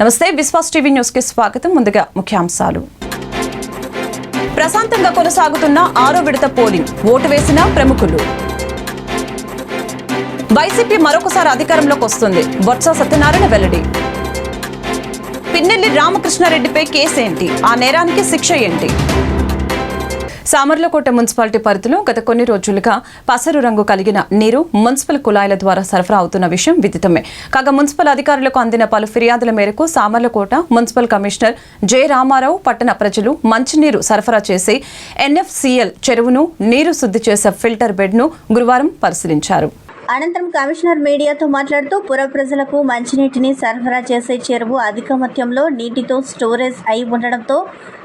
నమస్తే విశ్వాస్ టీవీ న్యూస్కి స్వాగతం. ముందుగా ముఖ్యాంశాలు. ప్రశాంతంగా కొనసాగుతున్న ఆరో విడత పోలింగ్. ఓటు వేసిన ప్రముఖులు. వైసీపీ మరొకసారి అధికారంలోకి వస్తుంది. బొత్స సత్యనారాయణ వెల్లడి. పిన్నెల్లి రామకృష్ణారెడ్డిపై కేసు ఏంటి ఆ నేరానికి శిక్ష ఏంటి? సామర్లకోట మున్సిపాలిటీ పరిధిలో గత కొన్ని రోజులుగా పసరు రంగు కలిగిన నీరు మున్సిపల్ కుళాయిల ద్వారా సరఫరా అవుతున్న విషయం విదితమే. కాగా మున్సిపల్ అధికారులకు అందిన పలు ఫిర్యాదుల మేరకు Samarlakota municipal commissioner J Ramarao పట్టణ ప్రజలు మంచినీరు సరఫరా చేసి ఎన్ఎఫ్సిఎల్ చెరువును నీరు శుద్ధి చేసే ఫిల్టర్ బెడ్ను గురువారం పరిశీలించారు. అనంతరం కమిషనర్ మీడియాతో మాట్లాడుతూ పుర ప్రజలకు మంచినీటిని సరఫరా చేసే చెరువు అధిక మొత్తంలో నీటితో స్టోరేజ్ అయి ఉండడంతో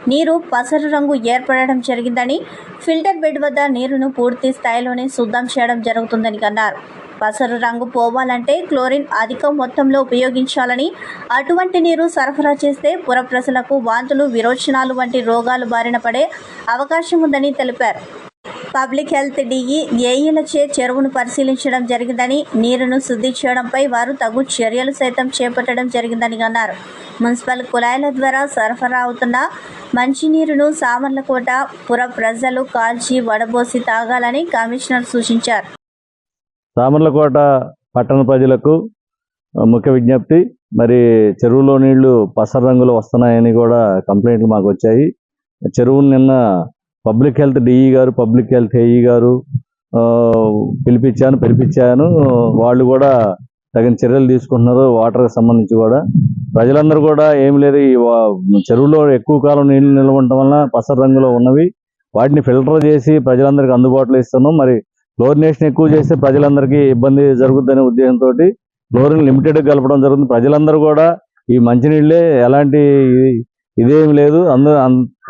నీరు పసరు రంగు ఏర్పడడం జరిగిందని ఫిల్టర్ బెడ్ వద్ద నీరును పూర్తి స్థాయిలోనే శుద్ధం చేయడం జరుగుతుందని అన్నారు. పసరు రంగు పోవాలంటే క్లోరిన్ అధిక మొత్తంలో ఉపయోగించాలని అటువంటి నీరు సరఫరా చేస్తే పుర ప్రజలకు వాంతులు విరోచనాలు వంటి రోగాలు బారిన పడే అవకాశం ఉందని తెలిపారు. పబ్లిక్ హెల్త్ డిఈ ఏఈలచే చెరువును పరిశీలించడం జరిగిందని నీరును శుద్ధి చేయడంపై వారు తగు చర్యలు సైతం చేపట్టడం జరిగిందని అన్నారు. మున్సిపల్ కుళాయిల ద్వారా సరఫరా అవుతున్న మంచినీరును సామర్లకోట పుర ప్రజలు కాల్చి వడబోసి తాగాలని కమిషనర్ సూచించారు. సామర్లకోట పట్టణ ప్రజలకు ముఖ్య విజ్ఞప్తి మరి చెరువులో నీళ్ళు పసర రంగులో వస్తున్నాయని కూడా కంప్లైంట్లు మాకు వచ్చాయి. చెరువును నిన్న పబ్లిక్ హెల్త్ డిఈ గారు పబ్లిక్ హెల్త్ ఏఈ గారు పిలిపించాను పిలిపించాను వాళ్ళు కూడా తగిన చర్యలు తీసుకుంటున్నారు వాటర్కి సంబంధించి కూడా. ప్రజలందరూ కూడా ఏం లేదు ఈ చెరువులో ఎక్కువ కాలం నీళ్ళు నిల్వ ఉండటం వలన పసర రంగులో ఉన్నవి. వాటిని ఫిల్టర్ చేసి ప్రజలందరికీ అందుబాటులో ఇస్తున్నాం. మరి క్లోరినేషన్ ఎక్కువ చేస్తే ప్రజలందరికీ ఇబ్బంది జరుగుతుందనే ఉద్దేశంతో క్లోరిన్ లిమిటెడ్ కలపడం జరుగుతుంది. ప్రజలందరూ కూడా ఈ మంచినీళ్ళే ఎలాంటి ఇదేమి ఇదేం లేదు. అందరూ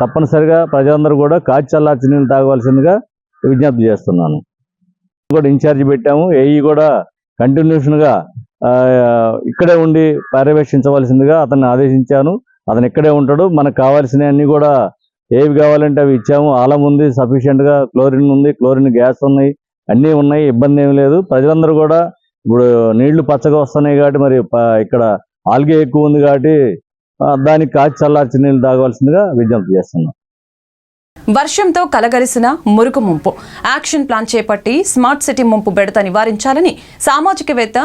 తప్పనిసరిగా ప్రజలందరూ కూడా కాచి చల్లార్చి నీళ్ళు తాగవలసిందిగా విజ్ఞప్తి చేస్తున్నాను. కూడా ఇన్ఛార్జ్ పెట్టాము. ఏఈ కూడా కంటిన్యూషన్గా ఆ, ఇక్కడే ఉండి పర్యవేక్షించవలసిందిగా అతన్ని ఆదేశించాను. అతను ఇక్కడే ఉంటాడు. మనకు కావాల్సినవి అన్ని కూడా ఏవి కావాలంటే అవి ఇచ్చాము. ఆలం ఉంది సఫిషియెంట్గా క్లోరిన్ ఉంది క్లోరిన్ గ్యాస్ ఉన్నాయి అన్నీ ఉన్నాయి ఇబ్బంది ఏమి లేదు. ప్రజలందరూ కూడా ఇప్పుడు నీళ్ళు పచ్చగా వస్తున్నాయి కాబట్టి మరి ఇక్కడ ఆల్గే ఎక్కువ ఉంది కాబట్టి దానికి కాచి చల్లార్చి నీళ్ళు తాగవలసిందిగా విజ్ఞప్తి చేస్తున్నాం. వర్షంతో కలగలిసిన మురుకు ముంపు. యాక్షన్ ప్లాన్ చేపట్టి స్మార్ట్ సిటీ ముంపు బెడత నివారించాలని సామాజికవేత్త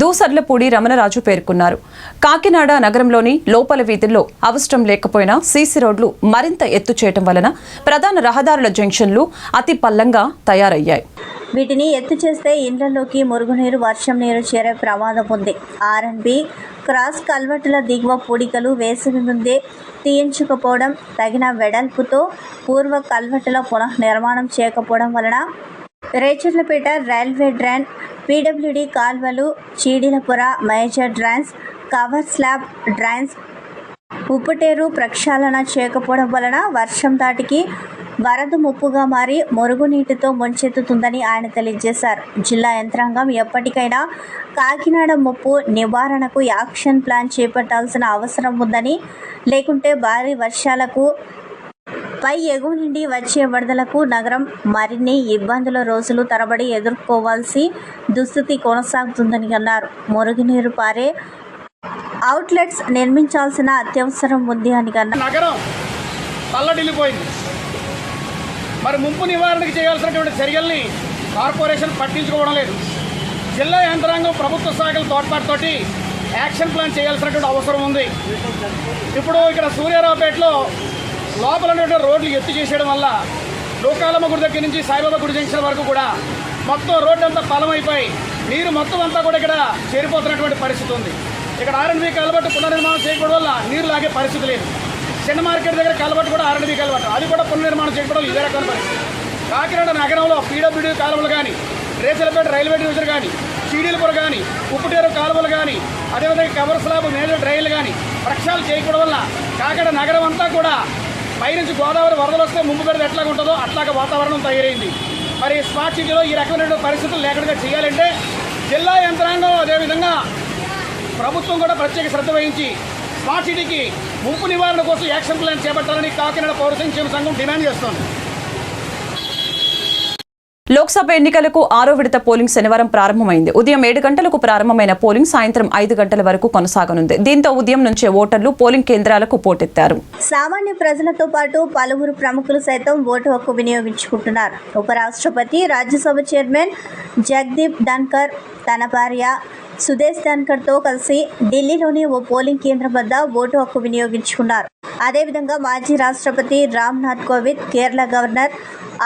దూసర్లపూడి రమణరాజు పేర్కొన్నారు. కాకినాడ నగరంలోని లోపల వీధుల్లో అవసరం లేకపోయినా సీసీ రోడ్లు మరింత ఎత్తు చేయటం వలన ప్రధాన రహదారుల జంక్షన్లు అతి పల్లంగా తయారయ్యాయి. వీటిని ఎత్తు చేస్తే ఇండ్లలోకి మురుగునీరు వర్షం నీరు చేరే ప్రమాదం ఉంది. ఆర్ఎన్బి క్రాస్ కల్వర్టుల దిగువ పూడికలు వేసవి ముందే తీయించకపోవడం తగిన వెడల్పుతో పూర్వ కల్వర్టుల పునః నిర్మాణం చేయకపోవడం వలన రేచర్లపేట రైల్వే డ్రైన్ పీడబ్ల్యూడి కాల్వలు చీడిలపుర major drains cover slab drains Upputeru ప్రక్షాళన చేయకపోవడం వలన వర్షం దాటికి వరద ముప్పుగా మారి మురుగునీటితో ముంచెత్తుతుందని ఆయన తెలియజేశారు. జిల్లా యంత్రాంగం ఎప్పటికైనా కాకినాడ ముప్పు నివారణకు యాక్షన్ ప్లాన్ చేపట్టాల్సిన అవసరం ఉందని లేకుంటే భారీ వర్షాలకు పై ఎగువ నుండి వచ్చే వరదలకు నగరం మరిన్ని ఇబ్బందుల రోజులు తరబడి ఎదుర్కోవాల్సి దుస్థితి కొనసాగుతుందని అన్నారు. మురుగునీరు పారే అవుట్లెట్స్ నిర్మించాల్సిన అత్యవసరం ఉంది అని అన్నారు. నగరం తల్లడిల్లిపోయింది. మరి ముంపు నివారణకు చేయాల్సినటువంటి చర్యల్ని కార్పొరేషన్ పట్టించుకోవడం లేదు. జిల్లా యంత్రాంగం ప్రభుత్వ శాఖల తోడ్పాటుతోటి యాక్షన్ ప్లాన్ చేయాల్సినటువంటి అవసరం ఉంది. ఇప్పుడు ఇక్కడ సూర్యారావుపేటలో లోపల ఉన్నటువంటి రోడ్లు ఎత్తు చేసేయడం వల్ల లోకాలమ్మ గుడి దగ్గర నుంచి సాయిబాబా గుడి జంక్షన్ వరకు కూడా మొత్తం రోడ్డు అంతా పలమైపోయి నీరు మొత్తం అంతా కూడా ఇక్కడ చేరిపోతున్నటువంటి పరిస్థితి ఉంది. ఇక్కడ ఆర్ఎన్బి కలబట్టు పునర్నిర్మాణం చేయకపోవడం వల్ల నీరు లాగే పరిస్థితి లేదు. చిన్న మార్కెట్ దగ్గర కలబట్టు కూడా ఆర్ఎండ్బి కలబట్టు అది కూడా పునర్నిర్మాణం చేయకపోవడం ఇదే రకమైన పరిస్థితి కాకినాడ నగరంలో పీడబ్ల్యూడీ కాలువలు కానీ రేచలపేట రైల్వే డివిజన్ కానీ చీడీలపుర కానీ ఉప్పుటేరు కాలువలు కానీ అదేవిధంగా కవర్ స్లాబ్ మేజర్ డ్రైన్లు కానీ ప్రక్షాళన చేయకపోవడం వల్ల కాకినాడ నగరం అంతా కూడా పైనుంచి గోదావరి వరదలు వస్తే ముంపు పెడితే ఎట్లాగ ఉంటుందో అట్లాగే వాతావరణం తయారైంది. మరి స్మార్ట్ సిటీలో ఈ రకమైన పరిస్థితులు లేకుండా చేయాలంటే జిల్లా యంత్రాంగం అదేవిధంగా ప్రభుత్వం కూడా ప్రత్యేక శ్రద్ధ వహించి స్మార్ట్ సిటీకి ముంపు నివారణ కోసం యాక్షన్ ప్లాన్ చేపట్టాలని కాకినాడ పౌర సంక్షేమ సంఘం డిమాండ్ చేస్తోంది. లోక్సభ ఎన్నికలకు ఆరో విడత పోలింగ్ శనివారం ప్రారంభమైంది. ఉదయం ఏడు గంటలకు ప్రారంభమైన పోలింగ్ సాయంత్రం ఐదు గంటల వరకు కొనసాగనుంది. దీంతో ఉదయం నుంచే ఓటర్లు పోలింగ్ కేంద్రాలకు పోటెత్తారు. సామాన్య ప్రజలతో పాటు పలువురు ప్రముఖులు సైతం ఓటు హక్కు వినియోగించుకుంటున్నారు. ఉపరాష్ట్రపతి రాజ్యసభ చైర్మన్ జగదీప్ ధన్కర్ తన భార్య సుదేశ్ ధన్కర్తో కలిసి ఢిల్లీలోని ఓ పోలింగ్ కేంద్రం వద్ద ఓటు హక్కు వినియోగించుకున్నారు. అదేవిధంగా మాజీ రాష్ట్రపతి రామ్నాథ్ కోవింద్ కేరళ గవర్నర్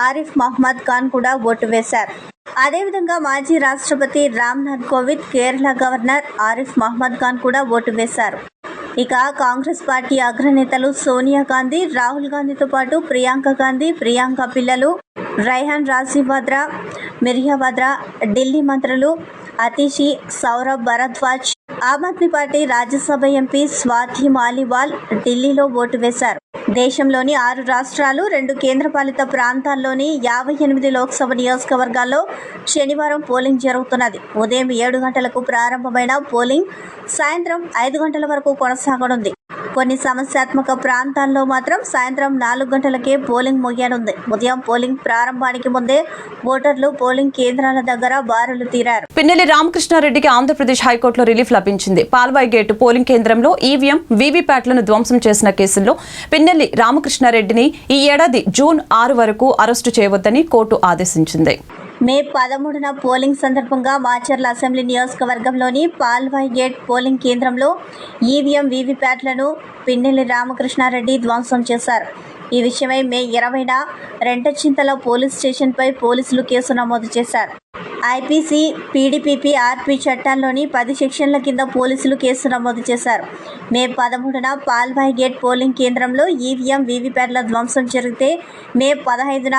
ఆరిఫ్ మహ్మద్ ఖాన్ కూడా ఓటు వేశారు. అదేవిధంగా మాజీ రాష్ట్రపతి రామ్నాథ్ కోవింద్ కేరళ గవర్నర్ ఆరిఫ్ మహ్మద్ ఖాన్ కూడా ఓటు వేశారు. ఇక కాంగ్రెస్ పార్టీ అగ్రనేతలు సోనియా గాంధీ రాహుల్ గాంధీతో పాటు ప్రియాంక గాంధీ ప్రియాంక పిల్లలు రైహాన్ రాజీ వాద్రా ఢిల్లీ మంత్రులు అతిషి సౌరభ్ భరద్వాజ్ ఆమ్ ఆద్మీ పార్టీ రాజ్యసభ ఎంపీ స్వాతి మాలివాల్ ఢిల్లీలో ఓటు వేశారు. దేశంలోని ఆరు రాష్ట్రాలు రెండు కేంద్రపాలిత ప్రాంతాల్లోని యాభై ఎనిమిది లోక్సభ నియోజకవర్గాల్లో శనివారం పోలింగ్ జరుగుతున్నది. ఉదయం ఏడు గంటలకు ప్రారంభమైన పోలింగ్ సాయంత్రం ఐదు గంటల వరకు కొనసాగనుంది. కొన్ని సమస్యాత్మక ప్రాంతాల్లో మాత్రం సాయంత్రం నాలుగు గంటలకే పోలింగ్ ముగియనుంది. ఉదయం పోలింగ్ ప్రారంభానికి ముందే ఓటర్లు పోలింగ్ కేంద్రాల దగ్గర బారులు తీరారు. పిన్నెల్లి రామకృష్ణారెడ్డికి ఆంధ్రప్రదేశ్ హైకోర్టులో రిలీఫ్ లభించింది. పాల్వాయి గేటు పోలింగ్ కేంద్రంలో ఈవీఎం వీవీప్యాట్లను ధ్వంసం చేసిన కేసుల్లో పిన్నెల్లి రామకృష్ణారెడ్డిని ఈ ఏడాది జూన్ ఆరు వరకు అరెస్టు చేయవద్దని కోర్టు ఆదేశించింది. మే పదమూడున పోలింగ్ సందర్భంగా మాచర్ల అసెంబ్లీ నియోజకవర్గంలోని పాల్వాయి గేట్ పోలింగ్ కేంద్రంలో ఈవీఎం వీవీప్యాట్లను పిన్నెల్లి రామకృష్ణారెడ్డి ధ్వంసం చేశారు. ఈ విషయమై మే ఇరవైన రెంటచింతల పోలీస్ స్టేషన్పై పోలీసులు కేసు నమోదు చేశారు. ఐపీసీ పీడీపీపీ ఆర్పీ చట్టాల్లోని పది సెక్షన్ల కింద పోలీసులు కేసు నమోదు చేశారు. మే పదమూడున పాల్వాయి గేట్ పోలింగ్ కేంద్రంలో ఈవీఎం వీవీప్యాట్ల ధ్వంసం జరిగితే మే పదహైదున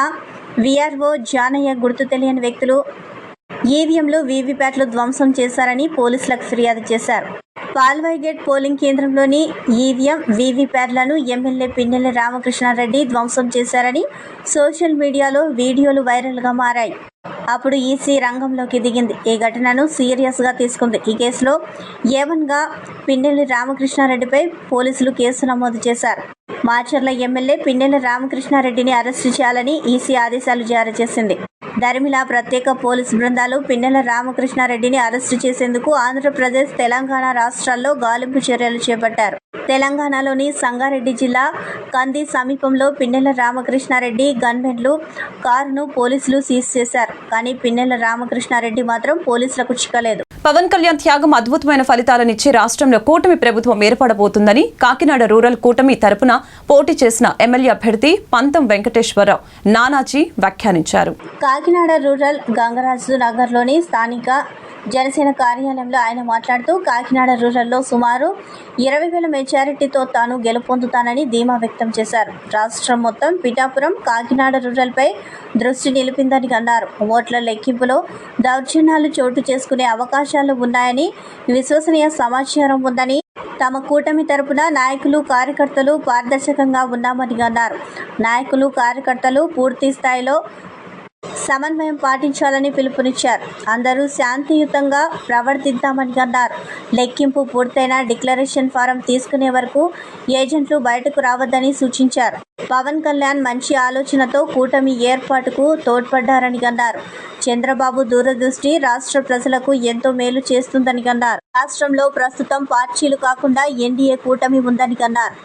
విఆర్ఓ జానయ్య గుర్తు తెలియని వ్యక్తులు ఈవీఎంలు వీవీప్యాట్లు ధ్వంసం చేశారని పోలీసులకు ఫిర్యాదు చేశారు. పాల్వాయి గేట్ పోలింగ్ కేంద్రంలోని ఈవీఎం వీవీప్యాట్లను ఎమ్మెల్యే పిన్నెల్లి రామకృష్ణారెడ్డి ధ్వంసం చేశారని సోషల్ మీడియాలో వీడియోలు వైరల్గా మారాయి. అప్పుడు ఈసీ రంగంలోకి దిగింది. ఈ ఘటనను సీరియస్గా తీసుకుంది. ఈ కేసులో ఏవన్గా పిన్నెల్లి రామకృష్ణారెడ్డిపై పోలీసులు కేసు నమోదు చేశారు. మాచర్ల ఎమ్మెల్యే పిన్నెల్లి రామకృష్ణారెడ్డిని అరెస్టు చేయాలని ఈసీ ఆదేశాలు జారీ చేసింది. దరిమిలా ప్రత్యేక పోలీసు బృందాలు పిన్నెల రామకృష్ణారెడ్డిని అరెస్టు చేసేందుకు ఆంధ్రప్రదేశ్ తెలంగాణ రాష్ట్రాల్లో గాలింపు చర్యలు చేపట్టారు. తెలంగాణలోని సంగారెడ్డి జిల్లా కంది సమీపంలో పిన్నెల రామకృష్ణారెడ్డి గన్మెన్లు కారును పోలీసులు సీజ్ చేశారు. కానీ పిన్నెల రామకృష్ణారెడ్డి మాత్రం పోలీసులకు చిక్కలేదు. పవన్ కళ్యాణ్ త్యాగం అద్భుతమైన ఫలితాలనిచ్చి రాష్ట్రంలో కూటమి ప్రభుత్వం ఏర్పడబోతుందని కాకినాడ రూరల్ కూటమి తరపున పోటీ చేసిన ఎమ్మెల్యే అభ్యర్థి పంతం వెంకటేశ్వరరావు నానాజీ వ్యాఖ్యానించారు. కాకినాడ రూరల్ గంగరాజు నగర్లోని స్థానిక జనసేన కార్యాలయంలో ఆయన మాట్లాడుతూ కాకినాడ రూరల్లో సుమారు ఇరవై వేల మెజారిటీతో తాను గెలుపొందుతానని ధీమా వ్యక్తం చేశారు. రాష్ట్రం మొత్తం పిఠాపురం కాకినాడ రూరల్పై దృష్టి నిలిపిందని అన్నారు. ఓట్ల లెక్కింపులో దౌర్జన్యాలు చోటు చేసుకునే అవకాశాలు ఉన్నాయని విశ్వసనీయ సమాచారం ఉందని తమ కూటమి తరపున నాయకులు కార్యకర్తలు పారదర్శకంగా ఉన్నామని అన్నారు. నాయకులు కార్యకర్తలు పూర్తి స్థాయిలో సమన్వయం పాటించాలని పిలుపునిచ్చారు. అందరూ శాంతియుతంగా ప్రవర్తిద్దామని అన్నారు. లెక్కింపు పూర్తయిన డిక్లరేషన్ ఫారం తీసుకునే వరకు ఏజెంట్లు బయటకు రావద్దని సూచించారు. పవన్ కళ్యాణ్ మంచి ఆలోచనతో కూటమి ఏర్పాటుకు తోడ్పడ్డారని అన్నారు. చంద్రబాబు దూరదృష్టి రాష్ట్ర ప్రజలకు ఎంతో మేలు చేస్తుందని అన్నారు. రాష్ట్రంలో ప్రస్తుతం పార్టీలు కాకుండా ఎన్డీఏ కూటమి ఉందని అన్నారు.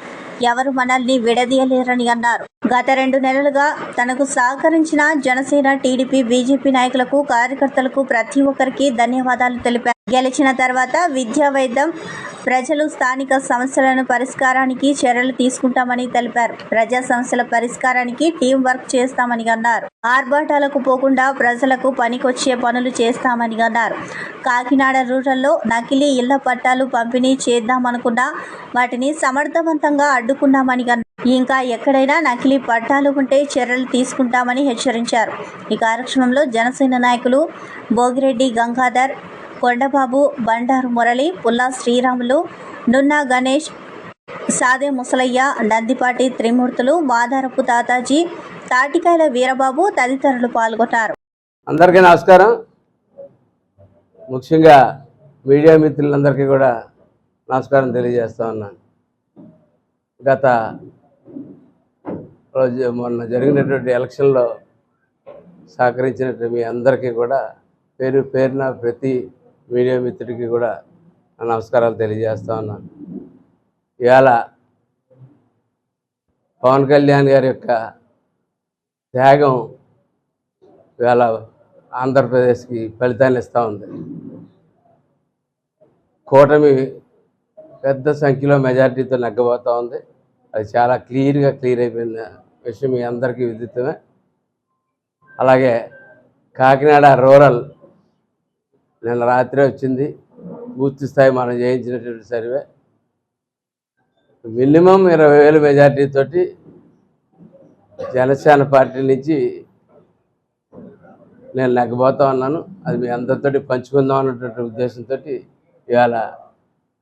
ఎవరు మనల్ని విడదీయలేరని అన్నారు. గత రెండు నెలలుగా తనకు సహకరించిన జనసేన టీడీపీ బీజేపీ నాయకులకు కార్యకర్తలకు ప్రతి ఒక్కరికి ధన్యవాదాలు తెలిపారు. గెలిచిన తర్వాత విద్యా వైద్యం ప్రజలు స్థానిక సమస్యలను పరిష్కారానికి చర్యలు తీసుకుంటామని తెలిపారు. ప్రజా సమస్యల పరిష్కారానికి టీం వర్క్ చేస్తామని అన్నారు. ఆర్భాటాలకు పోకుండా ప్రజలకు పనికొచ్చే పనులు చేస్తామని అన్నారు. కాకినాడ రూరల్లో నకిలీ ఇళ్ళ పట్టాలు పంపిణీ చేద్దామనుకున్నా వాటిని సమర్థవంతంగా అడ్డుకున్నామని అన్నారు. ఇంకా ఎక్కడైనా నకిలీ పట్టాలు ఉంటే చర్యలు తీసుకుంటామని హెచ్చరించారు. ఈ కార్యక్రమంలో జనసేన నాయకులు భోగిరెడ్డి గంగాధర్ కొండబాబు బండారు మురళి పుల్లా శ్రీరాములు నున్నా గణేష్ సాదే ముసలయ్య నందిపాటి త్రిమూర్తులు మాదారపు తాతాజీ తాటికాయల వీరబాబు తదితరులు పాల్గొన్నారు అందరికీ నమస్కారం. ముఖ్యంగా మీడియా మిత్రులందరికీ కూడా నమస్కారం తెలియజేస్తా ఉన్నాను. గత రోజు మొన్న జరిగినటువంటి ఎలక్షన్లో సహకరించినట్టు మీ అందరికీ కూడా పేరు పేరున ప్రతి మీడియా మిత్రుడికి కూడా నమస్కారాలు తెలియజేస్తా ఉన్నాను. ఇవాళ పవన్ కళ్యాణ్ గారి యొక్క త్యాగం ఇవాళ ఆంధ్రప్రదేశ్కి ఫలితాన్ని ఇస్తూ ఉంది. కూటమి పెద్ద సంఖ్యలో మెజారిటీతో నెగ్గబోతూ ఉంది. అది చాలా క్లియర్గా క్లియర్ అయిపోయిన విషయం మీ అందరికీ విదితమే. అలాగే కాకినాడ రూరల్ నిన్న రాత్రి వచ్చింది. పూర్తి స్థాయి మనం చేయించినటువంటి సర్వే. మినిమం ఇరవై వేల మెజార్టీతో జనసేన పార్టీ నుంచి నేను నెగ్గబోతా ఉన్నాను. అది మీ అందరితో పంచుకుందాం అన్నటువంటి ఉద్దేశంతో ఇవాళ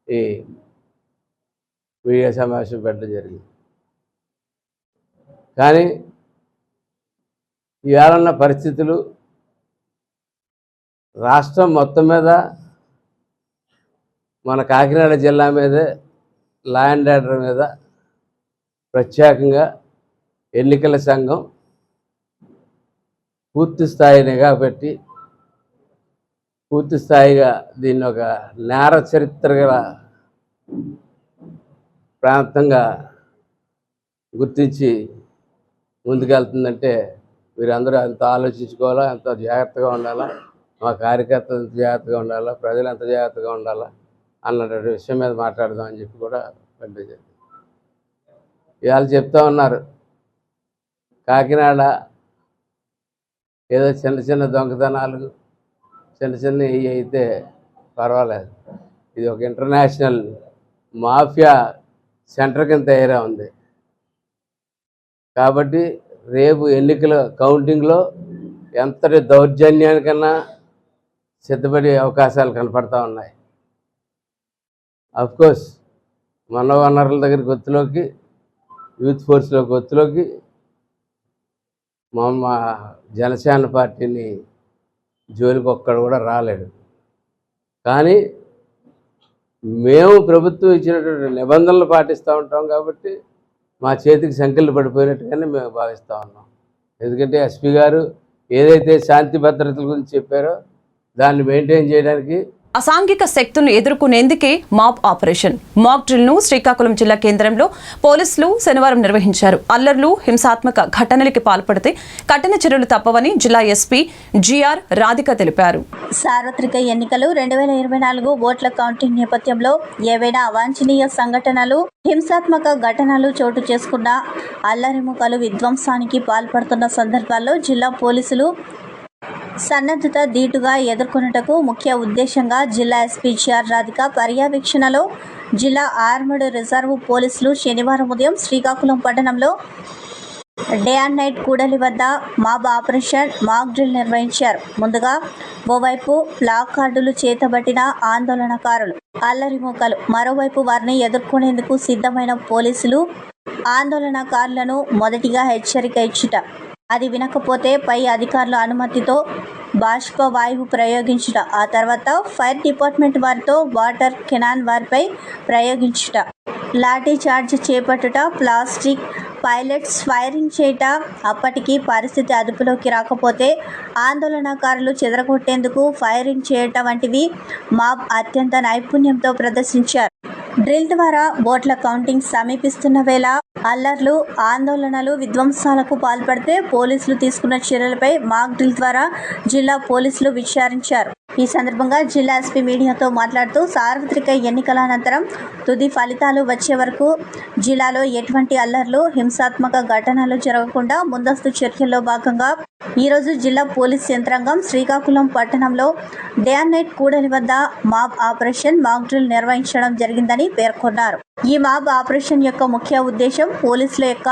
ఈ మీడియా సమావేశం పెట్టడం జరిగింది. కానీ ఇవాళ ఉన్న పరిస్థితులు రాష్ట్రం మొత్తం మీద మన కాకినాడ జిల్లా మీదే లా అండ్ ఆర్డర్ మీద ప్రత్యేకంగా ఎన్నికల సంఘం పూర్తి స్థాయి నిఘా పెట్టి పూర్తి స్థాయిగా దీన్ని ఒక నేర చరిత్ర గల ప్రాంతంగా గుర్తించి ముందుకెళ్తుందంటే మీరందరూ ఎంత ఆలోచించుకోవాలా ఎంత జాగ్రత్తగా ఉండాలా మా కార్యకర్తలు ఎంత జాగ్రత్తగా ఉండాలా ప్రజలు ఎంత జాగ్రత్తగా ఉండాలా అన్నటువంటి విషయం మీద మాట్లాడదాం అని చెప్పి కూడా పంపించారు ఇవాళ చెప్తా ఉన్నారు. కాకినాడ ఏదో చిన్న చిన్న దొంగతనాలు చిన్న చిన్న ఇవి అయితే పర్వాలేదు. ఇది ఒక ఇంటర్నేషనల్ మాఫియా సెంటర్ కింద తయారా ఉంది. కాబట్టి రేపు ఎన్నికల కౌంటింగ్లో ఎంతటి దౌర్జన్యానికన్నా సిద్ధపడే అవకాశాలు కనపడతా ఉన్నాయి. కోర్స్ మన వనరుల దగ్గర గొత్తులోకి యూత్ ఫోర్స్లో గొత్తులోకి మా మా జనసేన పార్టీని జోలికి ఒక్కడు కూడా రాలేడు. కానీ మేము ప్రభుత్వం ఇచ్చినటువంటి నిబంధనలు పాటిస్తూ ఉంటాం కాబట్టి మా చేతికి సంఖ్యలు పడిపోయినట్టుగానే మేము భావిస్తూ ఉన్నాం. ఎందుకంటే ఎస్పీ గారు ఏదైతే శాంతి భద్రతల గురించి చెప్పారో దాన్ని మెయింటైన్ చేయడానికి అసాంఘిక శక్తులను ఎదుర్కొనేందుకే మాప్ ఆపరేషన్. మాక్ డ్రిల్ను శ్రీకాకుళం జిల్లా కేంద్రంలో పోలీసులు శనివారం నిర్వహించారు. అల్లర్లు హింసాత్మక ఘటనలకి పాల్పడితే కఠిన చర్యలు తప్పవని జిల్లా ఎస్పీ జిఆర్ రాధిక తెలిపారు. సార్వత్రిక ఎన్నికలు రెండు వేల ఇరవై నాలుగు ఓట్ల కౌంటింగ్ నేపథ్యంలో ఏవైనా అవాంఛనీయ సంఘటనలు హింసాత్మక ఘటనలు చోటు చేసుకున్న అల్లరిముఖలు విధ్వంసానికి పాల్పడుతున్న సందర్భాల్లో జిల్లా పోలీసులు సన్నద్ధత ధీటుగా ఎదుర్కొనుటకు ముఖ్య ఉద్దేశంగా జిల్లా ఎస్పీ జిఆర్ రాధిక పర్యవేక్షణలో జిల్లా ఆర్మడ్ రిజర్వ్ పోలీసులు శనివారం ఉదయం శ్రీకాకుళం పట్టణంలో డే అండ్ నైట్ కూడలి వద్ద మాబ్ ఆపరేషన్ మాక్ డ్రిల్ నిర్వహించారు. ముందుగా ఓవైపు ప్లాక్ కార్డులు చేతబట్టిన ఆందోళనకారులు అల్లరిమూకలు మరోవైపు వారిని ఎదుర్కొనేందుకు సిద్ధమైన పోలీసులు ఆందోళనకారులను మొదటిగా హెచ్చరిక ఇచ్చుట అది వినకపోతే పై అధికారుల అనుమతితో బాష్ప వాయువు ప్రయోగించుట. ఆ తర్వాత ఫైర్ డిపార్ట్మెంట్ వారితో వాటర్ కెనాన్ వారిపై ప్రయోగించుట. లాఠీ చార్జ్ చేపట్టుట ప్లాస్టిక్ పైలట్స్ ఫైరింగ్ చేయట అప్పటికి పరిస్థితి అదుపులోకి రాకపోతే ఆందోళనకారులు చెదరగొట్టేందుకు ఫైరింగ్ చేయటం వంటివి మాబ్ అత్యంత నైపుణ్యంతో ప్రదర్శించారు. డ్రిల్ ద్వారా ఓట్ల కౌంటింగ్ సమీపిస్తున్న వేళ అల్లర్లు ఆందోళనలు విధ్వంసాలకు పాల్పడితే పోలీసులు తీసుకున్న చర్యలపై మాక్ డ్రిల్ ద్వారా జిల్లా పోలీసులు విచారించారు. ఈ సందర్భంగా జిల్లా ఎస్పీ మీడియాతో మాట్లాడుతూ సార్వత్రిక ఎన్నికల అనంతరం తుది ఫలితాలు వచ్చే వరకు జిల్లాలో ఎటువంటి అల్లర్లు హింసాత్మక ఘటనలు జరగకుండా ముందస్తు చర్యల్లో భాగంగా ఈరోజు జిల్లా పోలీస్ యంత్రాంగం శ్రీకాకుళం పట్టణంలో డే అండ్ నైట్ కూడలి వద్ద మాబ్ ఆపరేషన్ మాక్ డ్రిల్ నిర్వహించడం జరిగిందని పేర్కొన్నారు. ఈ మాబ్ ఆపరేషన్ యొక్క ముఖ్య ఉద్దేశం పోలీసుల యొక్క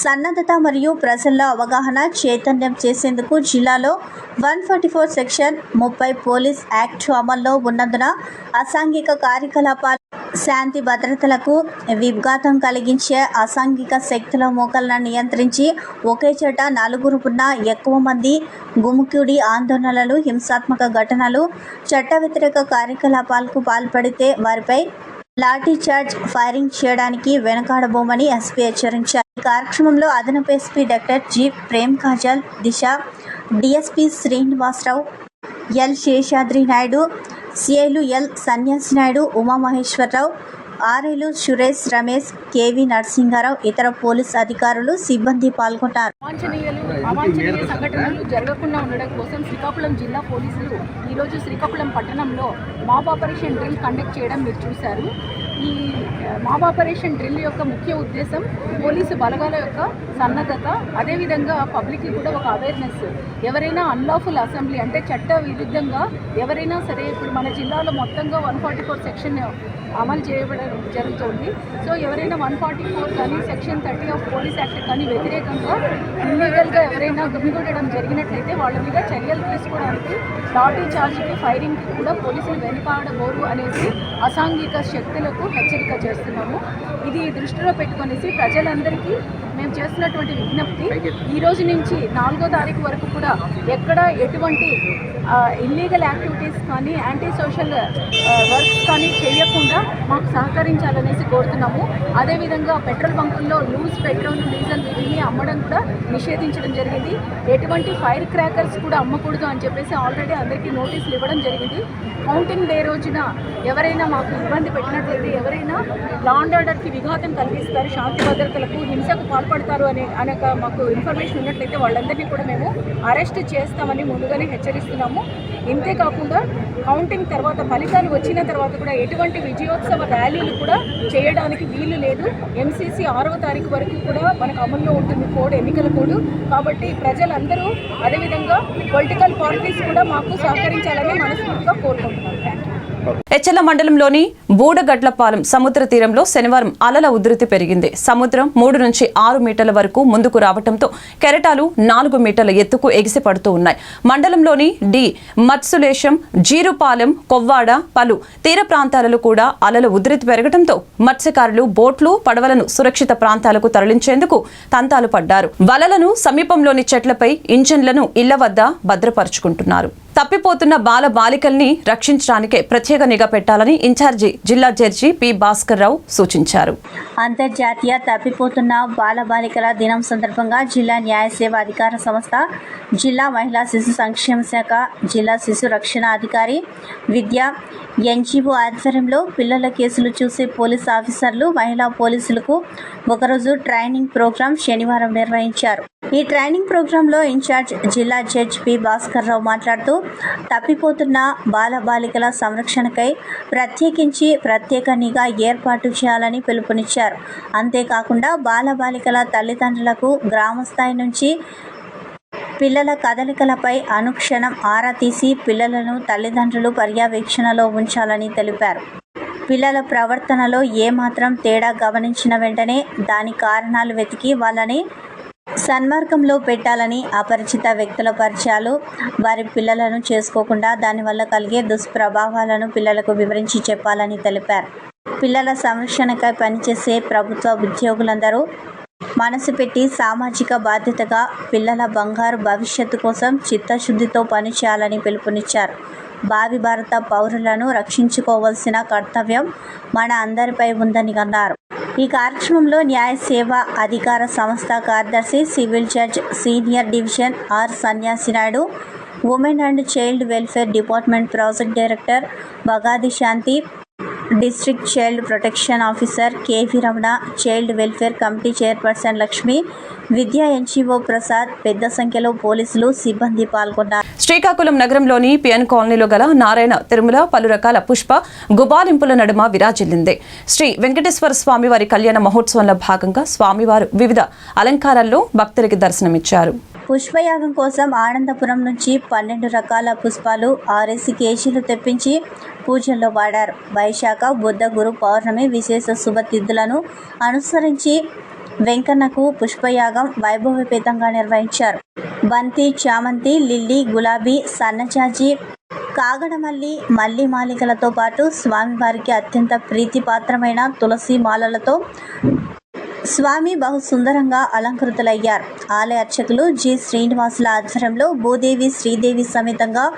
సన్నద్ధత మరియు ప్రజల్లో అవగాహన చైతన్యం చేసేందుకు జిల్లాలో వన్ ఫార్టీ ఫోర్ సెక్షన్ ముప్పై పోలీస్ యాక్ట్ అమల్లో ఉన్నందున అసాంఘిక కార్యకలాపాలు శాంతి భద్రతలకు విఘాతం కలిగించే అసాంఘిక శక్తుల మోకలను నియంత్రించి ఒకే చోట నలుగురు ఉన్న ఎక్కువ మంది గుముఖుడి ఆందోళనలు హింసాత్మక ఘటనలు చట్ట వ్యతిరేక కార్యకలాపాలకు పాల్పడితే వారిపై లాఠీ చార్జ్ ఫైరింగ్ చేయడానికి వెనకాడబోమని ఎస్పీ హెచ్చరించారు. ఈ కార్యక్రమంలో అదనపు SP doctor G Prem Kajal Disha DSP Srinivasarao L Seshadri Naidu సిఐలు L Sanyasi Naidu Umamaheswararao ఆర్ఏలు సురేష్ రమేష్ కేవి నరసింహారావు ఇతర పోలీస్ అధికారులు సిబ్బంది పాల్గొంటారు. అవాంఛనీయ సంఘటనలు జరగకుండా ఉండడం కోసం శ్రీకాకుళం జిల్లా పోలీసులు ఈరోజు శ్రీకాకుళం పట్టణంలో మాబ్ ఆపరేషన్ డ్రిల్ కండక్ట్ చేయడం మీరు చూశారు. ఈ మాబ్ ఆపరేషన్ డ్రిల్ యొక్క ముఖ్య ఉద్దేశం పోలీసు బలగాల యొక్క సన్నద్ధత అదేవిధంగా పబ్లిక్కి కూడా ఒక అవేర్నెస్. ఎవరైనా అన్లాఫుల్ అసెంబ్లీ అంటే చట్ట విరుద్ధంగా ఎవరైనా సరే ఇప్పుడు మన జిల్లాలో మొత్తంగా వన్ ఫార్టీ ఫోర్ సెక్షన్ అమలు చేయబడడం జరుగుతోంది. సో ఎవరైనా వన్ ఫార్టీ ఫోర్ కానీ section thirty of police act కానీ వ్యతిరేకంగా ఇల్లీగల్గా ఎవరైనా గుమిగూడడం జరిగినట్లయితే వాళ్ళ మీద చర్యలు తీసుకోవడానికి లాఠీ ఛార్జ్కి ఫైరింగ్కి కూడా పోలీసులు వెనుకాడబోరు అనేసి అసాంఘిక శక్తులకు హెచ్చరిక చేస్తున్నాము. ఇది దృష్టిలో పెట్టుకొనేసి ప్రజలందరికీ మేము చేస్తున్నటువంటి విజ్ఞప్తి ఈ రోజు నుంచి నాలుగో తారీఖు వరకు కూడా ఎక్కడ ఎటువంటి ఇల్లీగల్ యాక్టివిటీస్ కానీ యాంటీ సోషల్ వర్క్స్ కానీ చేయకుండా మాకు సహకరించాలనేసి కోరుతున్నాము. అదేవిధంగా పెట్రోల్ బంకుల్లో లూజ్ పెట్రోల్ డీజిల్ వీటిని అమ్మడం కూడా నిషేధించడం జరిగింది. ఎటువంటి ఫైర్ క్రాకర్స్ కూడా అమ్మకూడదు అని చెప్పేసి ఆల్రెడీ అందరికీ నోటీసులు ఇవ్వడం జరిగింది. కౌంటింగ్ డే రోజున ఎవరైనా మాకు ఇబ్బంది పెట్టినట్లయితే ఎవరైనా లా అండ్ ఆర్డర్కి విఘాతం కలిగిస్తారు. శాంతి భద్రతలకు హింసకు పాల్పడతారు అనే అనక మాకు ఇన్ఫర్మేషన్ ఉన్నట్లయితే వాళ్ళందరినీ కూడా మేము అరెస్ట్ చేస్తామని ముందుగానే హెచ్చరిస్తున్నాము. ఇంతేకాకుండా కౌంటింగ్ తర్వాత ఫలితాలు వచ్చిన తర్వాత కూడా ఎటువంటి విజయోత్సవ ర్యాలీలు కూడా చేయడానికి వీలు లేదు. ఎంసీసీ ఆరవ తారీఖు వరకు కూడా మనకు అమల్లో ఉంటుంది కోడ్ ఎన్నికల కోడ్. కాబట్టి ప్రజలందరూ అదేవిధంగా పొలిటికల్ పార్టీస్ కూడా మాకు సహకరించాలని మనస్ఫూర్తిగా కోరుకుంటున్నాం. థ్యాంక్ యూ ఎచ్చెల్ల మండలంలోని బూడగడ్లపాలెం సముద్ర తీరంలో శనివారం అలల ఉధృతి పెరిగింది. సముద్రం మూడు నుంచి ఆరు మీటర్ల వరకు ముందుకు రావడంతో కెరటాలు నాలుగు మీటర్ల ఎత్తుకు ఎగిసి పడుతూ ఉన్నాయి. మండలంలోని డి. మత్సులేశం జీరుపాలెం కొవ్వాడ పలు తీర ప్రాంతాలలో కూడా అలల ఉధృతి పెరగడంతో మత్స్యకారులు బోట్లు పడవలను సురక్షిత ప్రాంతాలకు తరలించేందుకు తంతాలు పడ్డారు. వలలను సమీపంలోని చెట్లపై ఇంజన్లను ఇళ్ళ వద్ద భద్రపరుచుకుంటున్నారు. తప్పిపోతున్న బాల బాలికల్ని రక్షించడానికే ప్రత్యేక నిఘా పెట్టాలని ఇన్ఛార్జి జిల్లా జడ్జి పి భాస్కర్ రావు సూచించారు. అంతర్జాతీయ తప్పిపోతున్న బాలబాలికల దినం సందర్భంగా జిల్లా న్యాయ సేవ అధికార సంస్థ జిల్లా మహిళా శిశు సంక్షేమ శాఖ జిల్లా శిశు రక్షణ అధికారి విద్య ఎన్జిఓ ఆధ్వర్యంలో పిల్లల కేసులు చూసే పోలీస్ ఆఫీసర్లు మహిళా పోలీసులకు ఒకరోజు ట్రైనింగ్ ప్రోగ్రాం శనివారం నిర్వహించారు. ఈ ట్రైనింగ్ ప్రోగ్రాంలో ఇన్ఛార్జ్ జిల్లా జడ్జ్ పి భాస్కర్ రావు మాట్లాడుతూ తప్పిపోతున్న బాలబాలికల సంరక్షణకై ప్రత్యేకించి ప్రత్యేక నిఘా ఏర్పాటు చేయాలని పిలుపునిచ్చారు. అంతేకాకుండా బాలబాలికల తల్లిదండ్రులకు గ్రామస్థాయి నుంచి పిల్లల కదలికలపై అనుక్షణం ఆరా తీసి పిల్లలను తల్లిదండ్రులు పర్యవేక్షణలో ఉంచాలని తెలిపారు. పిల్లల ప్రవర్తనలో ఏమాత్రం తేడా గమనించిన వెంటనే దాని కారణాలు వెతికి వాళ్ళని సన్మార్గంలో పెట్టాలని అపరిచిత వ్యక్తుల పరిచయాలు వారి పిల్లలను చేసుకోకుండా దానివల్ల కలిగే దుష్ప్రభావాలను పిల్లలకు వివరించి చెప్పాలని తెలిపారు. పిల్లల సంరక్షణకై పనిచేసే ప్రభుత్వ ఉద్యోగులందరూ మనసు పెట్టి సామాజిక బాధ్యతగా పిల్లల బంగారు భవిష్యత్తు కోసం చిత్తశుద్ధితో పనిచేయాలని పిలుపునిచ్చారు. భావి భారత పౌరులను రక్షించుకోవాల్సిన కర్తవ్యం మన అందరిపై ఉందని అన్నారు. ఈ కార్యక్రమంలో న్యాయ సేవ అధికార సంస్థ కార్యదర్శి civil judge senior division R Sanyasi Naidu women and child welfare department project director Bagadi Shanti district child protection officer KV Ramana child welfare committee chairperson Lakshmi Vidya NGO Prasad పెద్ద సంఖ్యలో పోలీసులు సిబ్బంది పాల్గొన్నారు. శ్రీకాకుళం నగరంలోని పిఎన్ కాలనీలో గల నారాయణ తిరుమల పలు రకాల పుష్ప గుబాలింపుల నడుమ విరాజిల్లింది. శ్రీ వెంకటేశ్వర స్వామి వారి కళ్యాణ మహోత్సవంలో భాగంగా స్వామివారు వివిధ అలంకారాల్లో భక్తులకి దర్శనమిచ్చారు. పుష్పయాగం కోసం ఆనందపురం నుంచి పన్నెండు రకాల పుష్పాలు ఆరేసి కేజీలు తెప్పించి పూజల్లో వాడారు. వైశాఖ బుద్ధ గురు పౌర్ణమి విశేష శుభతిథులను అనుసరించి వెంకన్నకు పుష్పయాగం వైభవపేతంగా నిర్వహించారు. బంతి చామంతి లిల్లీ గులాబీ సన్నజాజి కాగడమల్లి మల్లి మాలికలతో పాటు స్వామివారికి అత్యంత ప్రీతిపాత్రమైన తులసి మాలలతో స్వామి బహు సుందరంగా అలంకృతులయ్యారు. ఆలయ అర్చకులు జి. శ్రీనివాసుల ఆధ్వర్యంలో భూదేవి శ్రీదేవి సమేతంగా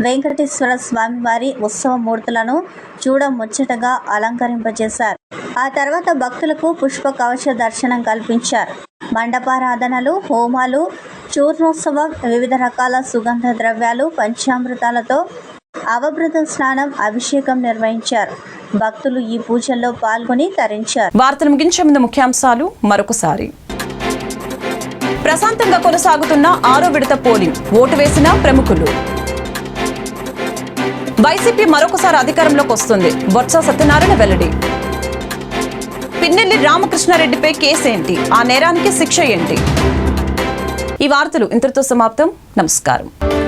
వెంకటేశ్వర స్వామివారి ఉత్సవ మూర్తులను చూడ ముచ్చటగా అలంకరింపజేశారు. ఆ తర్వాత భక్తులకు పుష్ప కవచ దర్శనం కల్పించారు. మండపారాధనలు హోమాలు చూర్ణోత్సవం వివిధ రకాల సుగంధ ద్రవ్యాలు పంచామృతాలతో అవభృత స్నానం అభిషేకం నిర్వహించారు. భక్తులు ఈ పూజల్లో పాల్గొని తరించారు. వార్తలు ముగించే ముందు ముఖ్యాంశాలు మరొకసారి. ప్రశాంతంగా కొనసాగుతున్న ఆరో విడత పోలింగ్ ఓటు వేసిన ప్రముఖులు. వైసీపీ మరొకసారి అధికారంలోకి వస్తుంది బొత్స సత్యనారాయణ వెల్లడి. పిన్నెల్లి రామకృష్ణారెడ్డిపై కేసేంటి ఆ నేరానికి శిక్ష ఏంటి? ఈ వార్తలు ఇంతటితో సమాప్తం. నమస్కారం.